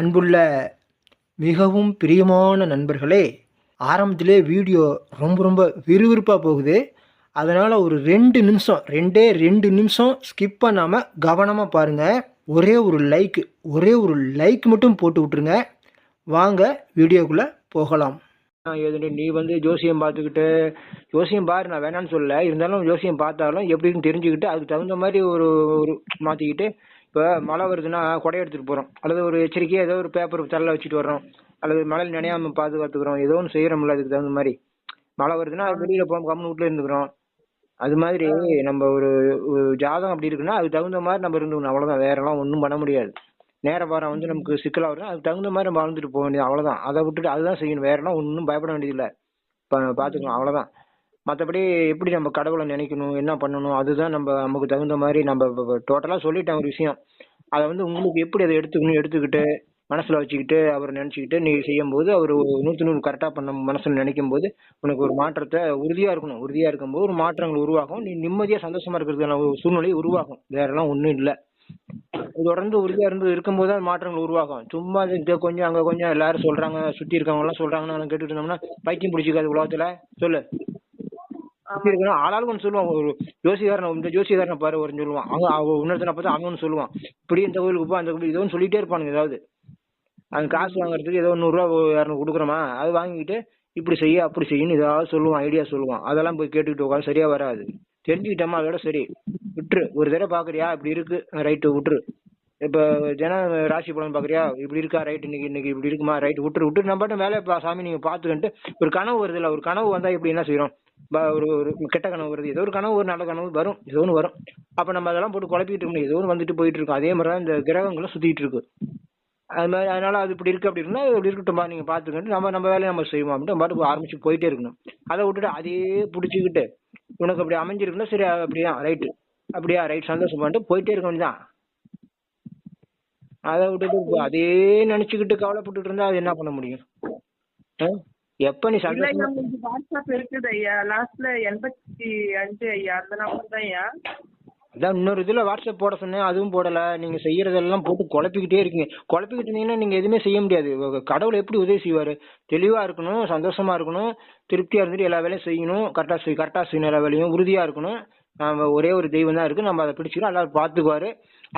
அன்புள்ள மிகவும் பிரியமான நண்பர்களே ஆரம்பத்திலே வீடியோ ரொம்ப ரொம்ப விறுவிறுப்பாக போகுது. அதனால் ஒரு ரெண்டு நிமிஷம் ரெண்டே ரெண்டு நிமிஷம் ஸ்கிப் பண்ணாமல் கவனமாக பாருங்கள் ஒரே ஒரு லைக் ஒரே ஒரு லைக் மட்டும் போட்டு விட்ருங்க வாங்க வீடியோக்குள்ளே போகலாம். எதுன்னு நீ வந்து ஜோசியம் பார்த்துக்கிட்டு ஜோசியம் பாரு நான் வேணான்னு சொல்லலை. இருந்தாலும் ஜோசியம் பார்த்தாலும் எப்படின்னு தெரிஞ்சுக்கிட்டு அதுக்கு தகுந்த மாதிரி ஒரு ஒரு மாற்றிக்கிட்டு இப்போ மழை வருதுன்னா குடைய எடுத்துகிட்டு போகிறோம் அல்லது ஒரு எச்சரிக்கையாக ஏதோ ஒரு பேப்பர் தள்ள வச்சுட்டு வர்றோம். அல்லது மழையில் நினையாம பாதுகாத்துக்கிறோம். ஏதோ ஒன்று செய்கிறோம்ல அதுக்கு தகுந்த மாதிரி. மழை வருதுன்னா வெளியில் போகாம கம்முன்னு வீட்டில் இருந்துக்கிறோம். அது மாதிரி நம்ம ஒரு ஜாதகம் அப்படி இருக்குன்னா அதுக்கு தகுந்த மாதிரி நம்ம இருந்துக்கணும். அவ்வளோதான் வேறெல்லாம் ஒன்றும் பண்ண முடியாது. நேர வாரம் வந்து நமக்கு சிக்கலாக வரும் அதுக்கு தகுந்த மாதிரி நம்ம வாழ்ந்துட்டு போக வேண்டியது அவ்வளோதான் அதை விட்டுட்டு அதுதான் செய்யணும். வேறெல்லாம் ஒன்றும் பயப்பட வேண்டியதில்லை. இப்போ பார்த்துக்கலாம் அவ்வளோதான் மற்றபடி எப்படி நம்ம கடவுளை நினைக்கணும் என்ன பண்ணணும் அதுதான் நம்ம நமக்கு தகுந்த மாதிரி நம்ம டோட்டலாக சொல்லிட்டேன் ஒரு விஷயம். அதை வந்து உங்களுக்கு எப்படி அதை எடுத்துக்கணும் எடுத்துக்கிட்டு மனசுல வச்சுக்கிட்டு அவர் நினைச்சுக்கிட்டு நீ செய்யும்போது அவர் நூத்தி நூறு கரெக்டா பண்ண மனசுல நினைக்கும் போது உனக்கு ஒரு மாற்றத்தை உறுதியா இருக்கணும். உறுதியா இருக்கும்போது ஒரு மாற்றங்கள் உருவாகும். நீ நிம்மதியா சந்தோஷமா இருக்கிறதுக்கான ஒரு சூழ்நிலை உருவாகும். வேற எல்லாம் ஒண்ணும் இல்ல. தொடர்ந்து உறுதியா இருந்து இருக்கும்போது தான் மாற்றங்கள் உருவாகும். சும்மா இங்க கொஞ்சம் அங்க கொஞ்சம் எல்லாரும் சொல்றாங்க சுத்தி இருக்கவங்க எல்லாம் சொல்றாங்கன்னு கேட்டுட்டு இருந்தோம்னா பைத்தியம் பிடிச்சிக்காது உலகத்துல. சொல்லு. இருக்கணும் ஆளாளுக்கு ஒன்று சொல்லுவான். ஒரு ஜோசிகாரன் இந்த ஜோசிகாரனை பாரு ஒரு சொல்லுவான். அவங்க அவ இன்னொருத்தனை பார்த்தா அவன் ஒன்று சொல்லுவான். இப்படி இந்த கோயிலுக்கு போ அந்த கோயில் ஏதோ ஒன்று சொல்லிட்டே இருப்பானுங்க ஏதாவது. அந்த காசு வாங்குறதுக்கு ஏதோ நூறுரூவா இரநூறு கொடுக்குறோமா அது வாங்கிட்டு இப்படி செய்ய அப்படி செய்யணும் ஏதாவது சொல்லுவான் ஐடியா சொல்லுவான். அதெல்லாம் போய் கேட்டுக்கிட்டு உட்காந்து சரியா வராது. தெரிஞ்சுக்கிட்டோமா அதோட சரி. விட்டுரு. ஒரு தடவை பாக்குறியா இப்படி இருக்கு ரைட்டு விட்டுரு. இப்போ ஜன ராசி பலன் பாக்குறியா இப்படி இருக்கா ரைட் இன்னைக்கு இன்னைக்கு இப்படி இருக்குமா ரைட் விட்டுரு. விட்டுரு நம்ம பாட்டு வேலையை சாமி நீங்க பாத்துக்கிட்டு ஒரு கனவு வருது இல்ல ஒரு கனவு வந்தா இப்படி என்ன செய்யறோம் ஒரு ஒரு கெட்ட கனவு வருது. ஏதோ ஒரு கனவு ஒரு நல்ல கனவு வரும். ஏதோ ஒன்று வரும். அப்போ நம்ம அதெல்லாம் போட்டு குழப்பிட்டு இருக்கணும் ஏதோ ஒன்று வந்துட்டு போயிட்டு இருக்கும் அதே மாதிரி தான் இந்த கிரகங்களும் சுத்திட்டு இருக்கு. அது மாதிரி அதனால அது இப்படி இருக்கு அப்படி இருந்தால் இப்படி இருக்கட்டும்பா நீங்க பாத்துக்கிட்டு நம்ம நம்ம வேலையை நம்ம செய்வோம் அப்படின்ட்டு நம்ம பாட்டுக்கு ஆரம்பிச்சு போயிட்டே இருக்கணும். அதை விட்டுட்டு அதையே பிடிச்சிக்கிட்டு உனக்கு அப்படி அமைஞ்சிருக்குன்னா சரி அப்படியா ரைட்டு அப்படியா ரைட் சந்தோஷம் பண்ணிட்டு போயிட்டே இருக்கணும் தான் அதை விட்டுட்டு அதே நினைச்சுக்கிட்டு கவலைப்பட்டுட்டு இருந்தா அது என்ன பண்ண முடியும்? ஆ? எப்ப நீ வாட்ஸ்அப் இருக்குது ஐயா. லாஸ்ட்ல எண்பத்தி அஞ்சு ஐயா. அந்த நம்பர் தான் ஐயா. அதான் இன்னொரு இதுல வாட்ஸ்அப் போட சொன்னேன் அதுவும் போடல. நீங்க செய்யறதெல்லாம் போட்டு குழப்பிக்கிட்டே இருக்கீங்க. குழப்பிக்கிட்டு இருந்தீங்கன்னா நீங்க எதுவுமே செய்ய முடியாது. கடவுள் எப்படி உதவி செய்வாரு? தெளிவா இருக்கணும் சந்தோஷமா இருக்கணும் திருப்தியா இருந்துட்டு எல்லா வேலையும் செய்யணும். கரெக்டா செய் கரெக்டா செய்யணும் எல்லா வேலையும். உறுதியா இருக்கணும். நம்ம ஒரே ஒரு தெய்வம் தான் இருக்கு. நம்ம அதை பிடிச்சிக்கிறோம் எல்லாரும் பாத்துக்குவாரு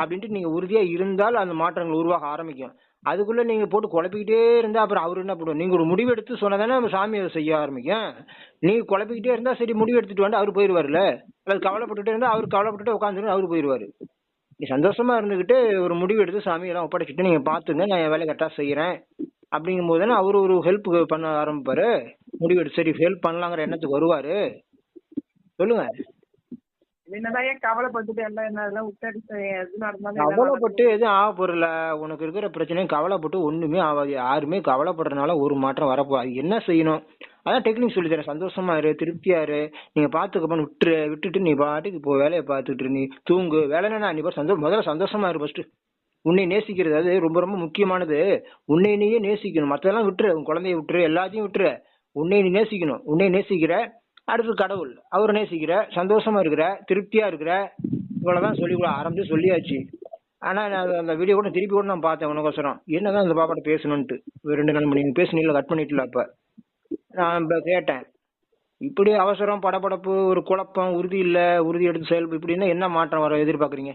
அப்படின்ட்டு நீங்க உறுதியா இருந்தால் அந்த மாற்றங்கள் உருவாக ஆரம்பிக்கும். அதுக்குள்ளே நீங்கள் போட்டு குழப்பிக்கிட்டே இருந்தால் அப்புறம் அவர் என்ன பண்ணுவோம் நீங்கள் ஒரு முடிவு எடுத்து சொன்னதானே நம்ம சாமி அதை செய்ய ஆரம்பிக்கும். நீங்கள் குழப்பிக்கிட்டே இருந்தால் சரி முடிவு எடுத்துகிட்டு வந்து அவர் போயிடுவார்ல அல்லது கவலைப்பட்டுட்டே இருந்தால் அவர் கவலைப்பட்டுட்டு உட்காந்துட்டு அவர் போயிடுவார் நீ சந்தோஷமாக இருந்துக்கிட்டு ஒரு முடிவு எடுத்து சாமியெல்லாம் ஒப்படைச்சிட்டு நீங்கள் பார்த்துங்க நான் என் வேலை கரெக்டாக செய்கிறேன் அப்படிங்கும் போது தானே அவர் ஒரு ஹெல்ப் பண்ண ஆரம்பிப்பார். முடிவு எடுத்து சரி ஹெல்ப் பண்ணலாங்கிற எண்ணத்துக்கு வருவார். சொல்லுங்கள் என்னதான் ஐயா கவலைப்பட்டுட்டு எல்லாம் என்ன அதெல்லாம் விட்டாடி எது நடந்தாலும் எல்லாம் கவலைப்பட்டு எதுவும் ஆக போறல உனக்கு இருக்கிற பிரச்சனையும் கவலைப்பட்டு ஒண்ணுமே ஆகாது. யாருமே கவலைப்படுறதுனால ஒரு மாற்றம் வரப்போ அது என்ன செய்யணும்? அதான் டெக்னிக் சொல்லி தரேன். சந்தோஷமா இரு திருப்தியா இரு. நீங்க பாத்துக்கப்பன்னு விட்டுரு விட்டுட்டு நீ பாட்டுக்கு இப்போ வேலையை பார்த்துட்டு. நீ தூங்கு. வேலைன்னா நீ பாட்டு சந்தோஷம் முதல்ல சந்தோஷமா இரு ஃபர்ஸ்ட் உன்னை நேசிக்கிறது அது ரொம்ப ரொம்ப முக்கியமானது. உன்னை நீயே நேசிக்கணும். மத்ததெல்லாம் விட்டுரு. உன் குழந்தைய விட்டுரு. எல்லாத்தையும் விட்டுரு. உன்னை நீ நேசிக்கணும். உன்னை நேசிக்கிற அடுத்து கடவுள். அவர் நேசிக்கிற சந்தோஷமா இருக்கிற திருப்தியா இருக்கிற இவ்வளவுதான் சொல்லி ஆரம்பிச்சு சொல்லியாச்சு. ஆனா நான் அந்த- அந்த வீடியோ கூட திருப்பி கூட நான் பார்த்தேன் உனக்கோசரம். என்னதான் அந்த பாப்பாட்ட பேசணும்ட்டு ஒரு ரெண்டு நாள் நீங்க பேசுனீங்களா கட் பண்ணிட்டுல அப்ப. நான் இப்ப கேட்டேன். இப்படி அவசரம் படபடப்பு ஒரு குழப்பம் உறுதி இல்ல உறுதி எடுத்து செயல் இப்படின்னா என்ன மாற்றம் வர எதிர்பார்க்குறீங்க?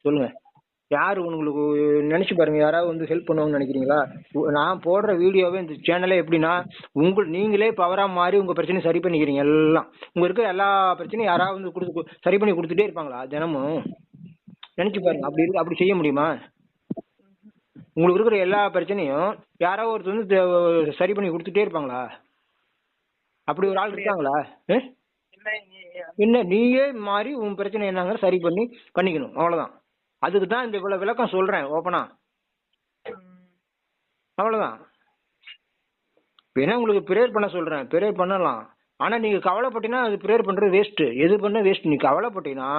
சொல்லுங்க. யாரு உங்களுக்கு நினைச்சு பாருங்க யாராவது வந்து ஹெல்ப் பண்ணுவாங்கன்னு நினைக்கிறீங்களா? நான் போடுற வீடியோவே இந்த சேனலே எப்படின்னா உங்க நீங்களே பவரா மாறி உங்க பிரச்சனையை சரி பண்ணிக்கிறீங்க எல்லாம். உங்க இருக்கிற எல்லா பிரச்சனையும் யாராவது வந்து கொடுத்து சரி பண்ணி கொடுத்துட்டே இருப்பாங்களா? தினமும். நினைச்சு பாருங்க அப்படி இருக்கு அப்படி செய்ய முடியுமா? உங்களுக்கு இருக்கிற எல்லா பிரச்சனையும் யாராவது ஒருத்தர் வந்து சரி பண்ணி கொடுத்துட்டே இருப்பாங்களா? அப்படி ஒரு ஆள் இருக்காங்களா. என்ன நீயே மாறி உன் பிரச்சனை என்னங்கிற சரி பண்ணி பண்ணிக்கணும் அவ்வளவுதான். அதுக்கு தான் இந்த இவ்வளவு விளக்கம் சொல்றேன் ஓப்பனா அவ்வளவுதான். வேணா உங்களுக்கு ப்ரேயர் பண்ண சொல்றேன் ப்ரேயர் பண்ணலாம். ஆனா நீங்க கவலைப்பட்டீங்கன்னா அது ப்ரேயர் பண்றது வேஸ்ட் எது பண்ண வேஸ்ட் நீ கவலைப்பட்டீங்கன்னா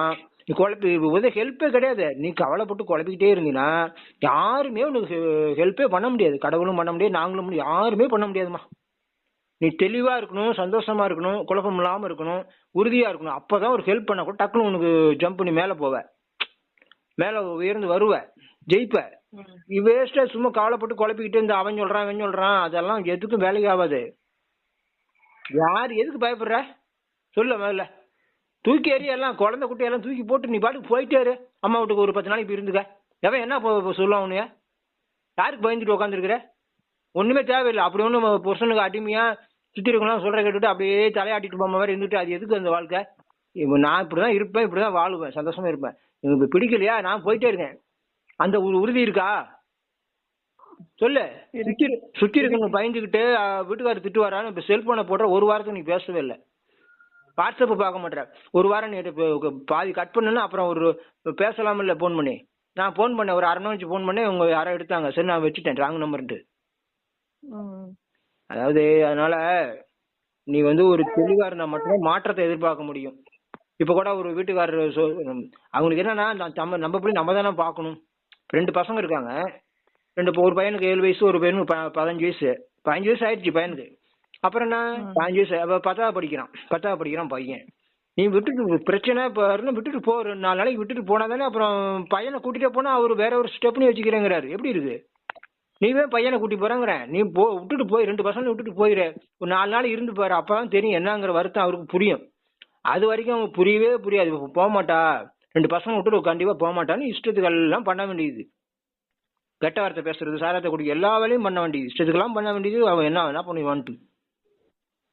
நீ குழப்பி உதவி ஹெல்ப்பே கிடையாது. நீ கவலைப்பட்டு குழப்பிக்கிட்டே இருந்தீங்கன்னா யாருமே உனக்கு ஹெல்ப்பே பண்ண முடியாது. கடவுளும் பண்ண முடியாது நாங்களும் யாருமே பண்ண முடியாதும்மா. நீ தெளிவா இருக்கணும் சந்தோஷமா இருக்கணும் குழப்பம் இல்லாம இருக்கணும் உறுதியா இருக்கணும். அப்பதான் ஒரு ஹெல்ப் பண்ண கூட டக்குனு உனக்கு ஜம்ப் பண்ணி மேல போவ. மேல உயர்ந்து வருவ ஜெயிப்ப. வேஸ்டா சும்மா கவலைப்பட்டு குழப்பிக்கிட்டு இந்த அவன் சொல்றான் அவன் சொல்றான் அதெல்லாம் எதுக்கும் வேலைக்கு ஆகாது. யார் எதுக்கு பயப்படுற? சொல்ல முதல்ல. தூக்கி எறிய எல்லாம் குழந்தை குட்டி எல்லாம் தூக்கி போட்டு நீ பாட்டுக்கு போயிட்டே அம்மா வீட்டுக்கு ஒரு பத்து நாளைக்கு இருந்துக்க. எவன் என்ன சொல்லுவான் உன்னைய? யாருக்கு பயந்துட்டு உட்காந்துருக்குற ஒண்ணுமே தேவையில்லை. அப்படி ஒன்றும் புருஷனுக்கு அடிமையா சுத்தி இருக்கலாம் சொல்ற கேட்டுட்டு அப்படியே தலையாட்டிட்டு போன மாதிரி இருந்துட்டு அது எதுக்கு அந்த வாழ்க்கை? இப்போ நான் இப்படிதான் இருப்பேன் இப்படிதான் வாழுவேன் சந்தோஷமா இருப்பேன். எனக்கு பிடிக்கலையா? நான் போயிட்டே இருக்கேன். அந்த ஒரு உறுதி இருக்கா? சொல்லு. சுத்தி சுத்தி இருக்கவங்க பயந்துகிட்டு வீட்டுக்காரர் திட்டுவாரான்னு இப்ப செல்போனை போடுற ஒரு வாரத்துக்கு நீ பேசவே இல்லை. வாட்ஸ்அப் பார்க்க மாட்டேற. ஒரு வாரம் நீ பாதி கட் பண்ணுன்னா அப்புறம் ஒரு பேசலாம் இல்ல ஃபோன் பண்ணி. நான் ஃபோன் பண்ணேன். ஒரு அரை மணி வச்சு ஃபோன் பண்ணி உங்க யாரோ எடுத்தாங்க. சரி நான் வச்சுட்டேன். ராங் நம்பர்ன்ட்டு. அதாவது அதனால நீ வந்து ஒரு தெளிவா இருந்தா மட்டுமே மாற்றத்தை எதிர்பார்க்க முடியும். இப்ப கூட ஒரு வீட்டுக்காரர் அவங்களுக்கு என்னன்னா நம்ம நம்ம போய் நம்ம தானே பார்க்கணும் ரெண்டு பசங்க இருக்காங்க. ரெண்டு ஒரு பையனுக்கு ஏழு வயசு ஒரு பையனுக்கு ப- பதினஞ்சு வயசு. பதினஞ்சு வயசு ஆயிடுச்சு பையனுக்கு. அப்புறம் என்ன? பதினஞ்சு வயசு பத்தாவது படிக்கிறான். பத்தாவது படிக்கிறான் பையன். நீ விட்டுட்டு பிரச்சனை இப்போ விட்டுட்டு போ. நாலு நாளைக்கு விட்டுட்டு போனா தானே அப்புறம் பையனை கூட்டிட்டே போனா அவர் வேற ஒரு ஸ்டெப்னு வச்சுக்கிறேங்கிறாரு எப்படி இருக்கு? நீவே பையனை கூட்டி போறேங்கிறேன் நீ போ விட்டுட்டு போய் ரெண்டு பசங்க விட்டுட்டு போயிரு. ஒரு நாலு நாள் இருந்து பாரு. அப்பதான் தெரியும் என்னங்கிற வருத்தம் அவருக்கு புரியும். அது வரைக்கும் அவங்க புரியவே புரியாது. இப்ப போக மாட்டா ரெண்டு பசங்க விட்டுட்டு கண்டிப்பா போக மாட்டான்னு இஷ்டத்துக்கு எல்லாம் பண்ண வேண்டியது. கெட்ட வார்த்தை பேசுறது சாராத்தை குடிக்க எல்லா வேலையும் பண்ண வேண்டியது. இஷ்டத்துக்கெல்லாம் பண்ண வேண்டியது அவன் என்ன என்ன பண்ணுவான்ட்டு.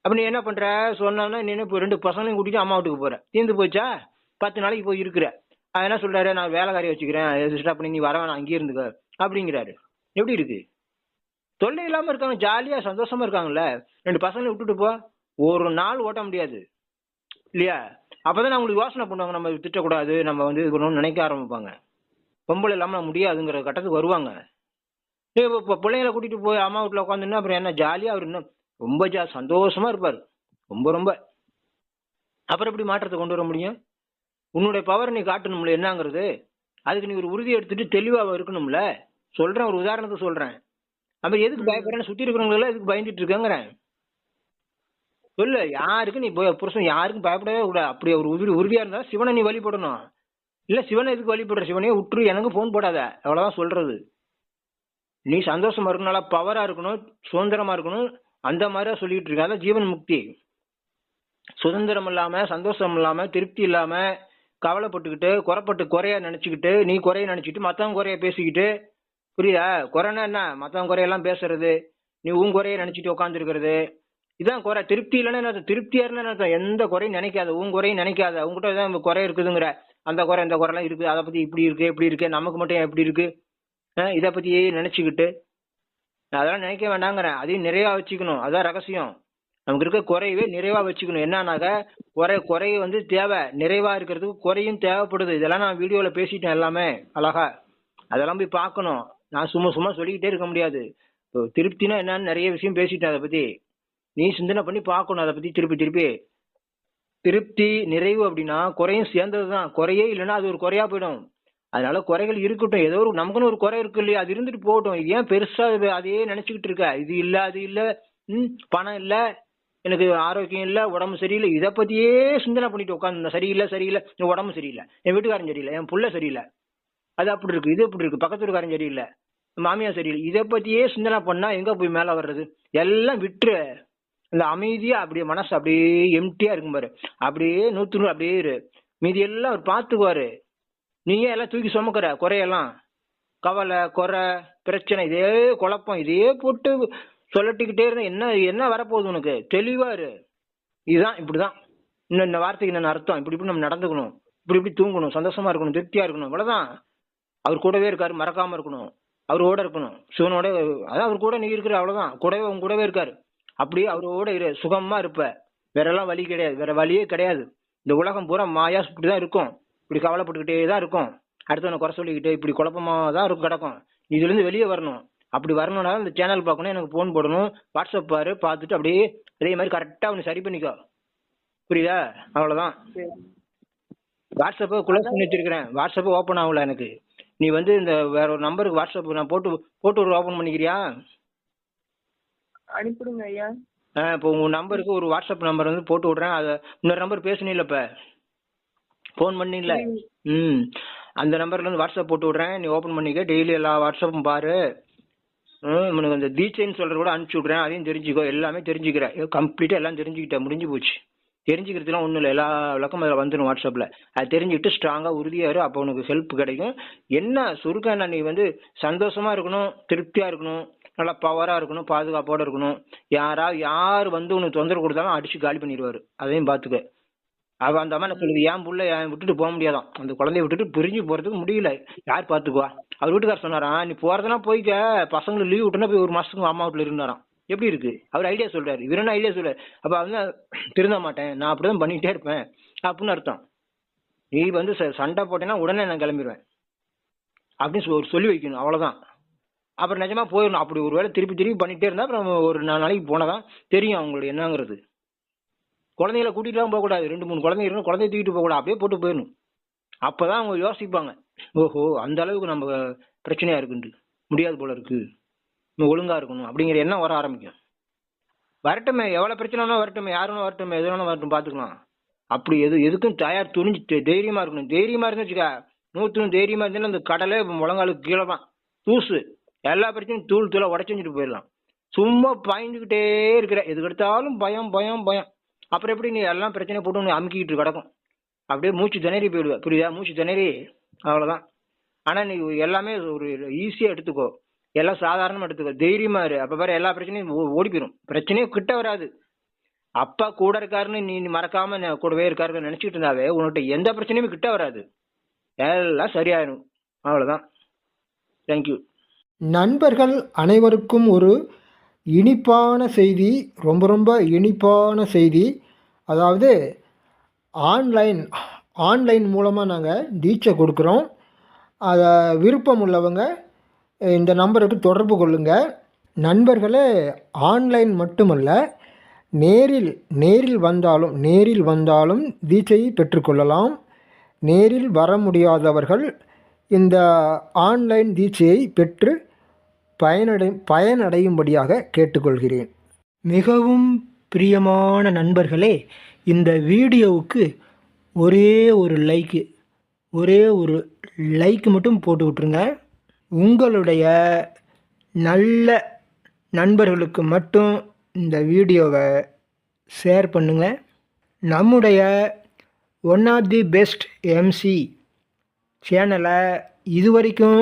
அப்ப நீ என்ன பண்ற? சொன்னா நீ என்ன இப்போ ரெண்டு பசங்களையும் கூட்டிட்டு அம்மா வீட்டுக்கு போற. தீர்ந்து போச்சா? பத்து நாளைக்கு போய் இருக்கிற. அவன் என்ன சொல்றாரு? நான் வேலைக்காரி வச்சுக்கிறேன். ஸ்டாப் பண்ணி நீ வர வேணாம் அங்கேயே இருந்துக்க அப்படிங்கிறாரு. எப்படி இருக்கு? தொல்லை இல்லாம இருக்காங்க ஜாலியா சந்தோஷமா இருக்காங்கல்ல? ரெண்டு பசங்களை விட்டுட்டு போ. ஒரு நாள் ஓட்ட முடியாது. இல்லையா? அப்பதான் அவங்களுக்கு யோசனை பண்ணுவாங்க நம்ம திட்டக்கூடாது நம்ம வந்து இது பண்ணணும்னு நினைக்க ஆரம்பிப்பாங்க. பொம்பளை இல்லாம முடியாதுங்கிற கட்டத்துக்கு வருவாங்க. இப்ப பிள்ளைங்களை கூட்டிட்டு போய் அம்மா வீட்டுல உட்காந்துன்னா அப்புறம் என்ன ஜாலியா அவர் இன்னும் ரொம்ப ஜா சந்தோஷமா இருப்பாரு. ரொம்ப ரொம்ப. அப்புறம் எப்படி மாற்றத்தை கொண்டு வர முடியும்? உன்னுடைய பவர் நீ காட்டணும்ல என்னங்கிறது? அதுக்கு நீ ஒரு உறுதி எடுத்துட்டு தெளிவா இருக்கணும்ல? சொல்றேன் ஒரு உதாரணத்தை சொல்றேன். அப்ப எதுக்கு பயப்படுறேன்னு சுத்தி இருக்கிறவங்க எல்லாம் எதுக்கு பயந்துட்டு இருக்கேங்கிறேன்? சொல்லு யாருக்கு நீ போய் புருஷன் யாருக்கும் பயப்படவே கூடாது. அப்படி ஒரு உறுதி உறுதியா இருந்தா சிவனை நீ வழிபடணும் இல்ல சிவனை எதுக்கு வழிபடுற சிவனையே விட்டுரு எனக்கு போன் போடாத. அவ்வளவுதான் சொல்றது. நீ சந்தோஷமா இருக்கணும் நல்லா பவரா இருக்கணும் சுதந்திரமா இருக்கணும். அந்த மாதிரியா சொல்லிட்டு இருக்க. அதான் ஜீவன் முக்தி. சுதந்திரம் இல்லாம சந்தோஷம் இல்லாம திருப்தி இல்லாம கவலைப்பட்டுக்கிட்டு குறைப்பட்டு குறைய நினைச்சுக்கிட்டு நீ குறைய நினைச்சுக்கிட்டு மத்தவங்க குறைய பேசிக்கிட்டு புரியுதா? குறைனா என்ன? மத்தவங்க குறையெல்லாம் பேசுறது. நீ உன் குறைய நினைச்சிட்டு உட்காந்துருக்கிறது இதான் குறை. திருப்தி இல்லைன்னா என்ன திருப்தியா இருந்தா என்ன எந்த குறையும் நினைக்காத உன் குறையும் நினைக்காத. உங்ககிட்ட தான் குறை இருக்குதுங்கிற. அந்த குறை இந்த குறைலாம் இருக்கு. அதை பத்தி இப்படி இருக்கு இப்படி இருக்கு. நமக்கு மட்டும் எப்படி இருக்கு? இதை பத்தியே நினைச்சுக்கிட்டு. அதெல்லாம் நினைக்க வேண்டாங்கிறேன் அதையும் நிறைவா வச்சுக்கணும். அதான் ரகசியம். நமக்கு இருக்க குறையவே நிறைவா வச்சுக்கணும். என்னன்னாக்க குறை குறை வந்து தேவை. நிறைவா இருக்கிறதுக்கு குறையும் தேவைப்படுது. இதெல்லாம் நான் வீடியோல பேசிட்டேன் எல்லாமே அழகா. அதெல்லாம் போய் பார்க்கணும். நான் சும்மா சும்மா சொல்லிக்கிட்டே இருக்க முடியாது. திருப்தினா என்னன்னு நிறைய விஷயம் பேசிட்டேன் அதை பத்தி. நீ சிந்தனை பண்ணி பார்க்கணும் அதை பத்தி திருப்பி திருப்பி. திருப்தி நிறைவு அப்படின்னா குறையும் சேர்ந்தது தான். குறையே இல்லைன்னா அது ஒரு குறையா போயிடும். அதனால குறைகள் இருக்கட்டும். ஏதோ ஒரு நமக்குன்னு ஒரு குறை இருக்கு இல்லையா? அது இருந்துட்டு போகட்டும். இது ஏன் பெருசா அதையே நினைச்சுக்கிட்டு இருக்க? இது இல்ல அது இல்ல. ம் பணம் இல்ல. எனக்கு ஆரோக்கியம் இல்ல உடம்பு சரியில்லை. இதை பத்தியே சிந்தனை பண்ணிட்டு உட்காந்து சரியில்லை சரியில்லை. என் உடம்பு சரியில்லை. என் வீட்டுக்காரன் சரியில்லை. என் புள்ள சரியில்லை. அது அப்படி இருக்கு இது அப்படி இருக்கு. பக்கத்து வீட்டுக்காரன் சரியில்லை. மாமியார் சரியில்லை. இதை பத்தியே சிந்தனை பண்ணா எங்க போய் மேல வர்றது? எல்லாம் விட்டுரு. இந்த அமைதியா அப்படியே மனசு அப்படியே எம்டியா இருக்கும் பாரு. அப்படியே நூத்து நூறு அப்படியே இரு. மீதி எல்லாம் அவர் பார்த்துக்குவாரு. நீயே எல்லாம் தூக்கி சுமக்கிற? குறையெல்லாம். கவலை குறை பிரச்சனை இதே குழப்பம் இதே போட்டு சொல்லட்டிக்கிட்டே இருந்தா என்ன என்ன வரப்போகுது உனக்கு? தெளிவா இரு. இதுதான் இப்படிதான். இன்னும் இந்த வார்த்தைக்கு என்ன அர்த்தம்? இப்படி இப்படி நம்ம நடந்துக்கணும். இப்படி இப்படி தூங்கணும். சந்தோஷமா இருக்கணும் திருப்தியா இருக்கணும். இவ்வளவுதான் அவர் கூடவே இருக்காரு மறக்காம இருக்கணும். அவரோட இருக்கணும். சிவனோட அதான் அவர் கூட நீ இருக்கிற அவ்வளவுதான். கூடவே உங்க கூடவே இருக்காரு. அப்படியே அவரோட இரு சுகமா இருப்ப. வேறெல்லாம் வழி கிடையாது. வேற வழியே கிடையாது. இந்த உலகம் பூரா மாயா இப்படிதான் இருக்கும். இப்படி கவலைப்பட்டுக்கிட்டே தான் இருக்கும். அடுத்தவனை குறை சொல்லிக்கிட்டு இப்படி குழப்பமா தான் இருக்கும் கிடக்கும். இதுலேருந்து வெளியே வரணும். அப்படி வரணும்னா இந்த சேனல் பார்க்கணும். எனக்கு ஃபோன் போடணும். வாட்ஸ்அப் பாரு. பார்த்துட்டு அப்படியே அதே மாதிரி கரெக்டாக அவனை சரி பண்ணிக்கோ. புரியுதா? அவ்வளோதான் வாட்ஸ்அப்பை குளோஸ் பண்ணி வச்சிருக்கிறேன். வாட்ஸ்அப் ஓப்பன் ஆகல எனக்கு. நீ வந்து இந்த வேற ஒரு நம்பருக்கு வாட்ஸ்அப் நான் போட்டு போட்டு ஒரு ஓப்பன் பண்ணிக்கிறியா? அனுப்பிடுங்க ஐயா. ஆ இப்போ உங்க நம்பருக்கு ஒரு வாட்ஸ்அப் நம்பர் வந்து போட்டு விடுறேன். அதை இன்னொரு நம்பர் பேசுனீல்ல இப்ப? ஃபோன் பண்ணில ம். அந்த நம்பர்லேருந்து வாட்ஸ்அப் போட்டு விட்றேன். நீ ஓப்பன் பண்ணிக்க. டெய்லி எல்லா வாட்ஸ்அப்பும் பாரு. ம் உனக்கு அந்த தீட்சைன்னு சொல்கிற கூட அனுப்பிச்சி விட்றேன். அதையும் தெரிஞ்சுக்கோ. எல்லாமே தெரிஞ்சுக்கிறேன். கம்ப்ளீட்டாக எல்லாம் தெரிஞ்சுக்கிட்டேன் முடிஞ்சு போச்சு. தெரிஞ்சுக்கிறதுலாம் ஒன்றும் இல்லை. எல்லா விளக்கம் அதில் வந்துடும் வாட்ஸ்அப்பில் அது தெரிஞ்சுக்கிட்டு ஸ்ட்ராங்காக உறுதியாக இரு. அப்போ உனக்கு ஹெல்ப் கிடைக்கும். என்ன சுருக்கம் என்ன நீ வந்து சந்தோஷமாக இருக்கணும் திருப்தியாக இருக்கணும்? நல்லா பவராக இருக்கணும் பாதுகாப்போடு இருக்கணும். யாராவது யார் வந்து உனக்கு தொந்தரவு கொடுத்தாலும் அடிச்சு காலி பண்ணிடுவார். அதையும் பார்த்துக்க. அவ அந்த அம்மா என்ன சொல்லுது? என் புள்ள என் விட்டுட்டு போக முடியாதான். அந்த குழந்தைய விட்டுட்டு பிரிஞ்சு போறதுக்கு முடியல. யார் பாத்துக்குவா அவர் வீட்டுக்கார சொன்னாரா நீ போறதுனா போய்க்க பசங்களுக்கு லீவ் விட்டுனா போய் ஒரு மாசத்துக்கு அம்மா வீட்டுல இருந்தாராம். எப்படி இருக்கு? அவர் ஐடியா சொல்றாரு. இவர் என்ன ஐடியா சொல்றாரு? அப்ப வந்து திருந்த மாட்டேன். நான் அப்படிதான் பண்ணிட்டே இருப்பேன். அப்படின்னு அர்த்தம். நீ வந்து ச- சண்டை போட்டேன்னா உடனே நான் கிளம்பிடுவேன் அப்படின்னு சொ- சொல்லி வைக்கணும். அவ்வளவுதான். அப்புறம் நிஜமா போயிடணும். அப்படி ஒரு வேளை திருப்பி திருப்பி பண்ணிட்டே இருந்தா அப்புறம் ஒரு நாலு நாளைக்கு போனாதான் தெரியும் அவங்களுக்கு என்னங்கிறது. குழந்தைகளை போக போகக்கூடாது ரெண்டு மூணு குழந்தைங்க இருக்கணும். குழந்தைய தூக்கிட்டு போகக்கூடாது அப்படியே போட்டு போயிடணும். அப்பதான் அவங்க யோசிப்பாங்க. ஓஹோ அந்த அளவுக்கு நம்ம பிரச்சனையா இருக்குன்ட்டு முடியாது போல இருக்கு. நம்ம ஒழுங்கா இருக்கணும். அப்படிங்கிற எண்ணம் வர ஆரம்பிக்கும். வரட்டுமே. எவ்வளவு பிரச்சனை வேணா வரட்டுமே. யார் வேணா வரட்டுமே. எது வேணாலும் வரட்டும். பாத்துக்கலாம். அப்படி எது எதுக்கும் தயார் துணிஞ்சு தைரியமாக தைரியமா இருக்கணும். தைரியமா இருந்துச்சுக்கா. வச்சுக்க நூத்து தைரியமா இருந்தாலும் அந்த கடலே முழங்காலுக்கு கீழே தான். தூசு. எல்லா பிரச்சனையும் தூள் தூளை உடச்சி வச்சுட்டு போயிடலாம். சும்மா பயந்துக்கிட்டே இருக்கிற எதுக்கெடுத்தாலும் பயம் பயம் பயம். அப்புறம் எப்படி நீ எல்லாம் பிரச்சனை போட்டு நீ அமுக்கிட்டு கிடக்கும். அப்படியே மூச்சு திணறி போயிடுவ. புரியுதா? மூச்சு திணறி அவ்வளோதான் ஆனால் நீ எல்லாமே ஒரு ஈஸியாக எடுத்துக்கோ. எல்லாம் சாதாரணமாக எடுத்துக்கோ. தைரியமாக இரு. அப்போ பாரு எல்லா பிரச்சனையும் ஓடி போயிடும் பிரச்சனையும் கிட்ட வராது. அப்பா கூட இருக்காருன்னு நீ நீ மறக்காம கூடவே இருக்காருன்னு நினச்சிட்டு இருந்தாவே உன்கிட்ட எந்த பிரச்சனையுமே கிட்ட வராது. எல்லாம் சரியாயிடும் அவ்வளோதான் தேங்க்யூ நண்பர்கள் அனைவருக்கும் ஒரு இனிப்பான செய்தி ரொம்ப ரொம்ப இனிப்பான செய்தி. அதாவது ஆன்லைன் ஆன்லைன் மூலமாக நாங்கள் தீட்சை கொடுக்குறோம். அதை விருப்பம் உள்ளவங்க இந்த நம்பருக்கு தொடர்பு கொள்ளுங்கள் நண்பர்களே ஆன்லைன் மட்டுமல்ல நேரில் நேரில் வந்தாலும் நேரில் வந்தாலும் தீட்சையை பெற்றுக்கொள்ளலாம் நேரில் வர முடியாதவர்கள் இந்த ஆன்லைன் தீட்சையை பெற்று பயனடை பயனடையும்படியாக கேட்டுக்கொள்கிறேன். மிகவும் பிரியமான நண்பர்களே இந்த வீடியோவுக்கு ஒரே ஒரு லைக்கு ஒரே ஒரு லைக் மட்டும் போட்டு விட்ருங்க உங்களுடைய நல்ல நண்பர்களுக்கு மட்டும் இந்த வீடியோவை ஷேர் பண்ணுங்க. நம்முடைய one of the best MC சேனலை இதுவரைக்கும்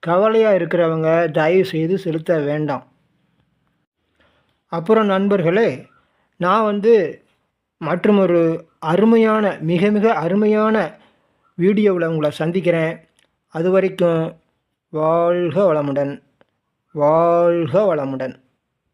கவலையாக இருக்கிறவங்க தயவு செய்து செலுத்த வேண்டாம். அப்புறம் நண்பர்களே நான் வந்து மற்றும் ஒரு அருமையான மிக மிக அருமையான வீடியோவில் உங்களை சந்திக்கிறேன். அது வரைக்கும் வாழ்க வளமுடன். வாழ்க வளமுடன்.